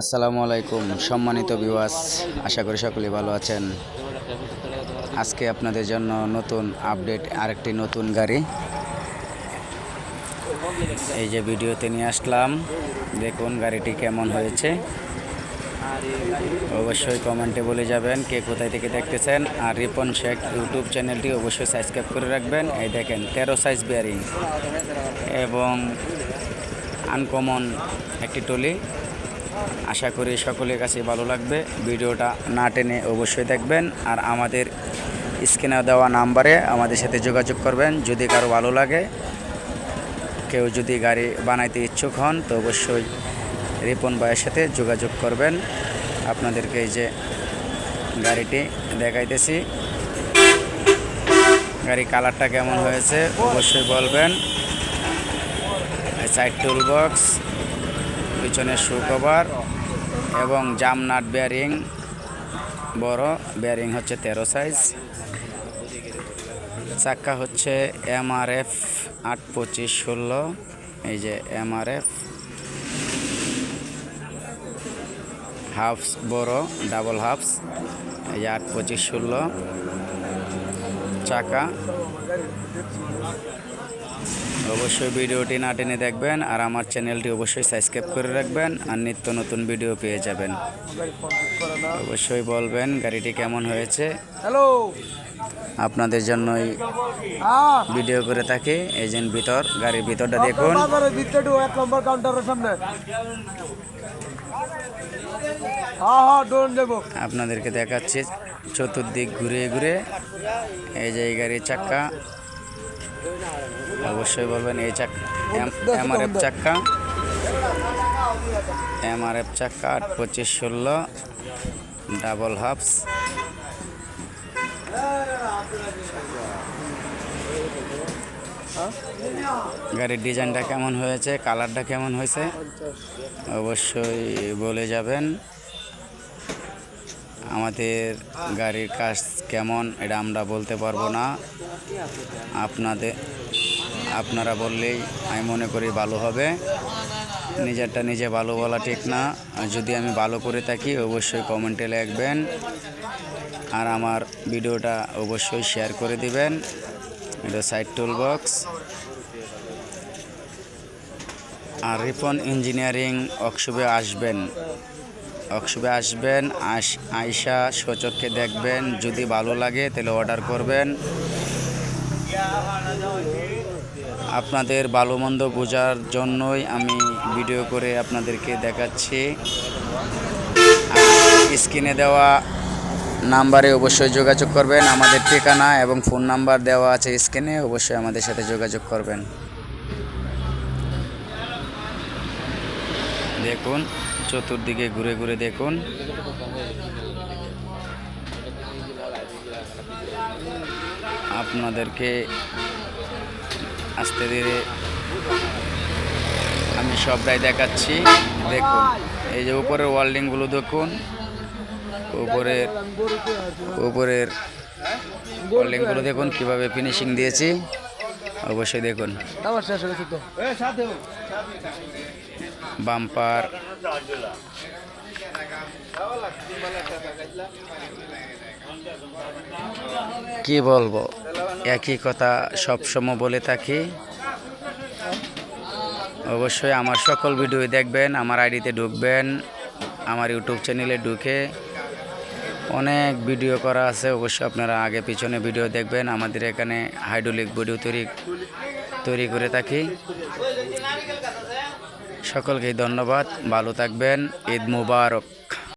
আসসালামু আলাইকুম, সম্মানিত বিওয়াস আশা করি সকলে ভালো আছেন। আজকে আপনাদের জন্য নতুন আপডেট, আরেকটি নতুন গাড়ি। এই যে ভিডিওতে নিয়ে আসলাম, দেখুন গাড়িটি কেমন হয়েছে। অবশ্যই কমেন্টে বলে যাবেন কে কোথায় থেকে দেখতেছেন। আর রিপন শেখ ইউটিউব চ্যানেলটি অবশ্যই সাবস্ক্রাইব করে রাখবেন। এই দেখেন, তেরো সাইজ বিয়ারিং এবং আনকমন একটি টলি। আশা করি সকলের কাছে ভালো লাগবে। ভিডিওটা না টেনে অবশ্যই দেখবেন। আর আমাদের স্ক্রিনে দেওয়া নাম্বারে আমাদের সাথে যোগাযোগ করবেন, যদি কারও ভালো লাগে। কেউ যদি গাড়ি বানাইতে ইচ্ছুক হন, তো অবশ্যই রিপন ভাইয়ের সাথে যোগাযোগ করবেন। আপনাদেরকে এই যে গাড়িটি দেখাইতেছি। গাড়ি কালারটা কেমন হয়েছে, অবশ্যই বলবেন। সাইড টুল বক্স পিছনে শু কভার এবং জাম নাট বেয়ারিং বড় বেয়ারিং হচ্ছে তেরো সাইজ চাক্কা হচ্ছে এমআরএফ আট পঁচিশ ষোলো, এই যে এমআরএফ হাফস বড় ডাবল হাফস এই যে আট পঁচিশ ষোলো। চাকা অবশ্যই ভিডিওটি না টেনে দেখবেন আর আমার চ্যানেলটি অবশ্যই সাবস্ক্রাইব করে রাখবেন আর নিত্য নতুন ভিডিও পেয়ে যাবেন। অবশ্যই বলবেন গাড়িটি কেমন হয়েছে। হ্যালো। আপনাদের জন্যই হ্যাঁ। ভিডিও করে থাকি। এই যে ভিতর গাড়ির ভিতরটা দেখুন। হ্যাঁ হ্যাঁ আপনাদেরকে দেখাচ্ছি চতুর্দিক ঘুরে ঘুরে এই যে এই গাড়ির চাক্কা অবশ্যই বলবেন, এই চাক্কা এমআরএফ চাক্কা। এমআরএফ চাক্কা, আট পঁচিশ ষোলো, ডাবল হাফস। গাড়ির ডিজাইনটা কেমন হয়েছে, কালারটা কেমন হয়েছে, অবশ্যই বলে যাবেন। আমাদের গাড়ির কাজ কেমন এটা আমরা বলতে পারব না। আপনাদের আপনারা বললেই আমি মনে করি ভালো হবে। নিজেরটা নিজে ভালো বলা ঠিক না। যদি আমি ভালো করে থাকি, অবশ্যই কমেন্টে লিখবেন। আর আমার ভিডিওটা অবশ্যই শেয়ার করে দিবেন। এটা সাইড টুল বক্স আর রিপন ইঞ্জিনিয়ারিং ওয়ার্কশপে আসবেন। ওয়ার্কশপে আসবেন আস আইসা সচককে দেখবেন, যদি ভালো লাগে তাহলে অর্ডার করবেন। আপনাদের ভালো মন্দ বোঝার জন্যই আমি ভিডিও করে আপনাদেরকে দেখাচ্ছি। স্ক্রিনে দেওয়া নাম্বারে অবশ্যই যোগাযোগ করবেন, আমাদের ঠিকানা এবং ফোন নাম্বার দেওয়া আছে স্ক্রিনে অবশ্যই আমাদের সাথে যোগাযোগ করবেন। দেখুন চতুর্দিকে ঘুরে ঘুরে দেখুন। আপনাদেরকে আস্তে ধীরে আমি সবটাই দেখাচ্ছি। দেখুন এই যে উপরের ওয়ার্ল্ডিংগুলো দেখুন। উপরের উপরের ওয়ার্ল্ডিংগুলো দেখুন কীভাবে ফিনিশিং দিয়েছি। অবশ্যই দেখুন। বাম্পার। কি বলব? একই কথা সবসময় বলে থাকি। অবশ্যই আমার সকল ভিডিও দেখবেন, আমার আইডিতে ঢুকবেন, আমার ইউটিউব চ্যানেলে ঢুকে। অনেক ভিডিও করা আছে, অবশ্যই আপনারা আগে পিছনে ভিডিও দেখবেন। আমাদের এখানে হাইড্রোলিক ভিডিও তৈরি তৈরি করে থাকি। সকলকে ধন্যবাদ। ভালো থাকবেন। ঈদ মুবারক।